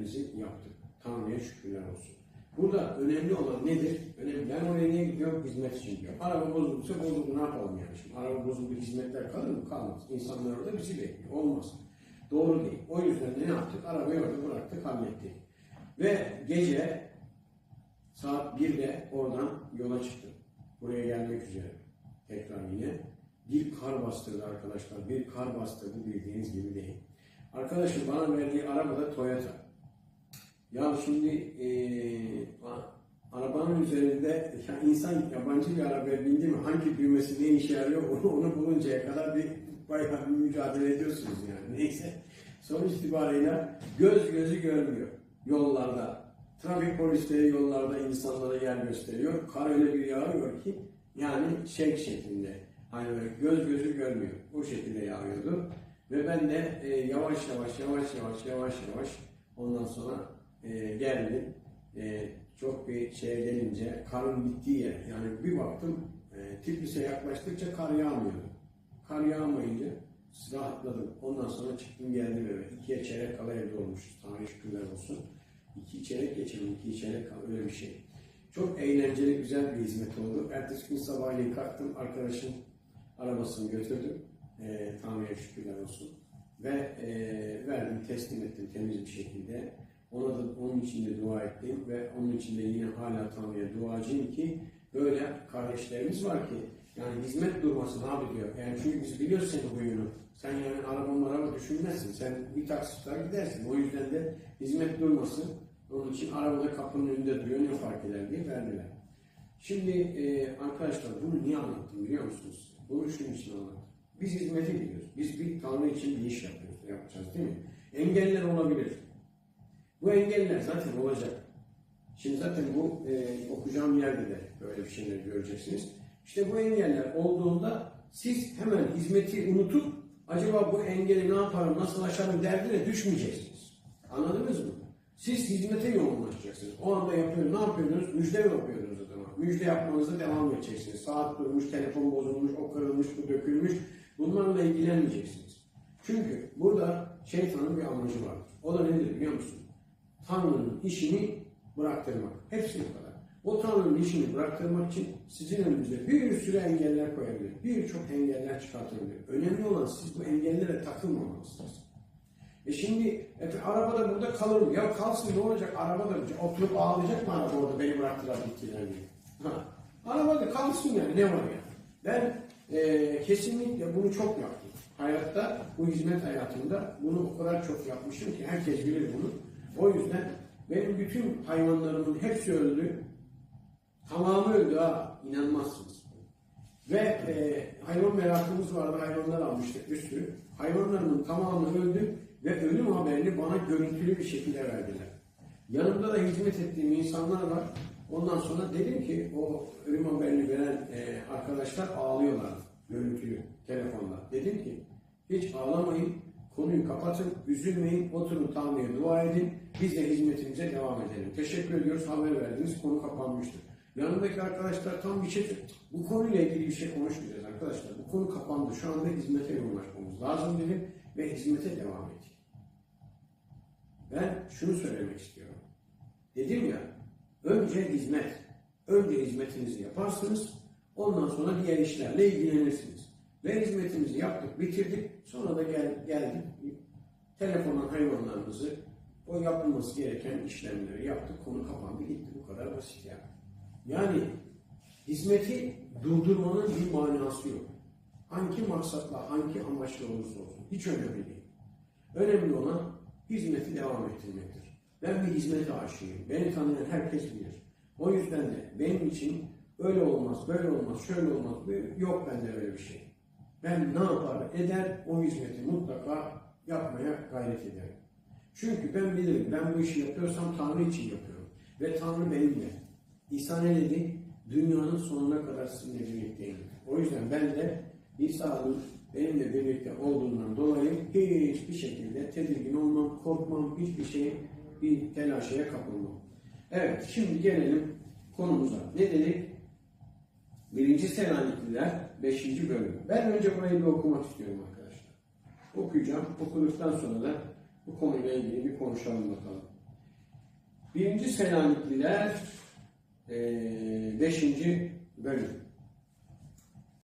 görevimizi yaptık. Tanrı'ya şükürler olsun. Burada önemli olan nedir? Önemli. Ben oraya niye gidiyorum? Hizmet için gidiyorum. Araba bozulduysa bozuldu ne yapalım yani şimdi? Araba bozuldu hizmetler kalır mı? Kalmaz. İnsanlar orada bizi bekliyor. Olmaz. Doğru değil. O yüzden de ne yaptık? Arabayı orada bıraktık, hallettik. Ve gece saat 1'de oradan yola çıktım. Buraya gelmek üzere. Tekrar yine. Bir kar bastırdı arkadaşlar. Bir kar bastırdı bildiğiniz gibi değil. Arkadaşım bana verdiği araba da Toyota. Ya şimdi a- arabanın üzerinde ya insan yabancı bir araba bindi mi hangi düğmesi ne işe yarıyor onu, onu buluncaya kadar bir bayağı bir mücadele ediyorsunuz yani. Neyse sonuç itibariyle göz gözü görmüyor yollarda. Trafik polisleri yollarda insanlara yer gösteriyor. Kar öyle bir yağıyor ki yani şek şeklinde. Hani böyle göz gözü görmüyor. O şekilde yağıyordu. Ve ben de e, yavaş yavaş yavaş yavaş yavaş yavaş ondan sonra e, geldim. E, çok bir şeye gelince karın bittiği yer. Yani bir baktım e, Tiflis'e yaklaştıkça kar yağmıyordu. Kar yağmayınca rahatladım. Ondan sonra çıktım geldim eve. İkiye çeyrek kala evde olmuşuz. Tanrı şükürler olsun. İki çeyrek geçelim, iki çeyrek kala öyle bir şey. Çok eğlenceli, güzel bir hizmet oldu. Ertesi gün sabahleyin kalktım, arkadaşın arabasını götürdüm. E, Tanrı'ya şükürler olsun. Ve e, verdim, teslim ettim temiz bir şekilde. Ona da onun için de dua ettim ve onun için de yine hala Tanrı'ya duacıyım ki böyle kardeşlerimiz var ki yani hizmet durmasın abi diyor. Yani çünkü biz biliyoruz senin huyunu. Sen yani araba araba düşünmezsin. Sen bir taksitler gidersin. O yüzden de hizmet durmasın. Onun için arabada kapının önünde duruyor ne fark eder diye verdiler. Şimdi e, arkadaşlar bunu niye anlattım biliyor musunuz? Bunu şunun için anlattım. Biz hizmete gidiyoruz. Biz bir Tanrı için bir iş yapıyoruz, yapacağız değil mi? Engeller olabilir. Bu engeller zaten olacak. Şimdi zaten bu e, okuyacağım yerde de böyle bir şeyler göreceksiniz. İşte bu engeller olduğunda siz hemen hizmeti unutup acaba bu engeli ne yaparım, nasıl aşarım derdine düşmeyeceksiniz. Anladınız mı? Siz hizmete yoğunlaşacaksınız. O anda yapıyorsunuz. Ne yapıyorsunuz? Müjde yapıyorsunuz o zaman. Müjde yapmanıza devam edeceksiniz. Saat durmuş, telefon bozulmuş, o kırılmış, bu dökülmüş. Bunlarla ilgilenmeyeceksiniz. Çünkü burada şeytanın bir amacı vardır. O da nedir biliyor musun? Tanrı'nın işini bıraktırmak. Hepsi bu kadar. O Tanrı'nın işini bıraktırmak için sizin önünüze bir sürü engeller koyabilir. Birçok engeller çıkartabilir. Önemli olan siz bu engellere takılmamalısınız. E şimdi e, arabada burada kalır mı? Ya kalsın ne olacak? Arabada oturup ağlayacak mı araba orada beni bıraktılar gittiler diye. Ha. Arabada kalsın yani ne var ya? Ben e, kesinlikle bunu çok yaptım. Hayatta, bu hizmet hayatında bunu o kadar çok yapmışım ki herkes bilir bunu. O yüzden benim bütün hayvanlarımın hepsi öldü. Tamamı öldü ha. inanmazsınız. Ve e, hayvan merakımız vardı. Hayvanlar almıştık bir sürü. Hayvanlarımın tamamı öldü ve ölüm haberini bana görüntülü bir şekilde verdiler. Yanımda da hizmet ettiğim insanlar var. Ondan sonra dedim ki o ölüm haberini veren e, arkadaşlar ağlıyorlar görüntülü telefonla. Dedim ki hiç ağlamayın, konuyu kapatın, üzülmeyin, oturun Tanrı'ya dua edin, biz de hizmetimize devam edelim. Teşekkür ediyoruz, haber verdiniz, konu kapanmıştır. Yanımdaki arkadaşlar tam bir şey, bu konuyla ilgili bir şey konuşmayacağız arkadaşlar. Bu konu kapandı, şu anda hizmete yoğunlaşmamız lazım dedim ve hizmete devam ettik. Ben şunu söylemek istiyorum. Dedim ya, önce hizmet. Önce hizmetinizi yaparsınız, ondan sonra diğer işlerle ilgilenirsiniz. Ve hizmetimizi yaptık, bitirdik. Sonra da gel, geldik, telefona hayvanlarımızı, o yapılması gereken işlemleri yaptık, konu kapandı, gitti. Bu kadar basit yani. Yani hizmeti durdurmanın bir manası yok. Hangi maksatla, hangi amaçla olursa olsun. Hiç önemli değil. Önemli olan hizmeti devam ettirmektir. Ben bir hizmet aşığıyım. Beni tanıyan herkes bilir. O yüzden de benim için öyle olmaz, böyle olmaz, şöyle olmaz. Yok bende öyle bir şey. Ben ne yapar eder o hizmeti mutlaka yapmaya gayret ederim. Çünkü ben bilirim ben bu işi yapıyorsam Tanrı için yapıyorum. Ve Tanrı benimle. İsa ne dedi? Dünyanın sonuna kadar sizinle birlikteyim. O yüzden ben de İsa'nın benimle birlikte olduğundan dolayı hiçbir şekilde tedirgin olmam, korkmam, hiçbir şey bir telaşeye kapılmam. Evet, şimdi gelelim konumuza. Ne dedik? Birinci Selanikliler 5. bölüm. Ben önce burayı bir okumak istiyorum arkadaşlar. Okuyacağım. Okuduktan sonra da bu konuyla ilgili bir konuşalım bakalım. Birinci Selanikliler eee beşinci bölüm.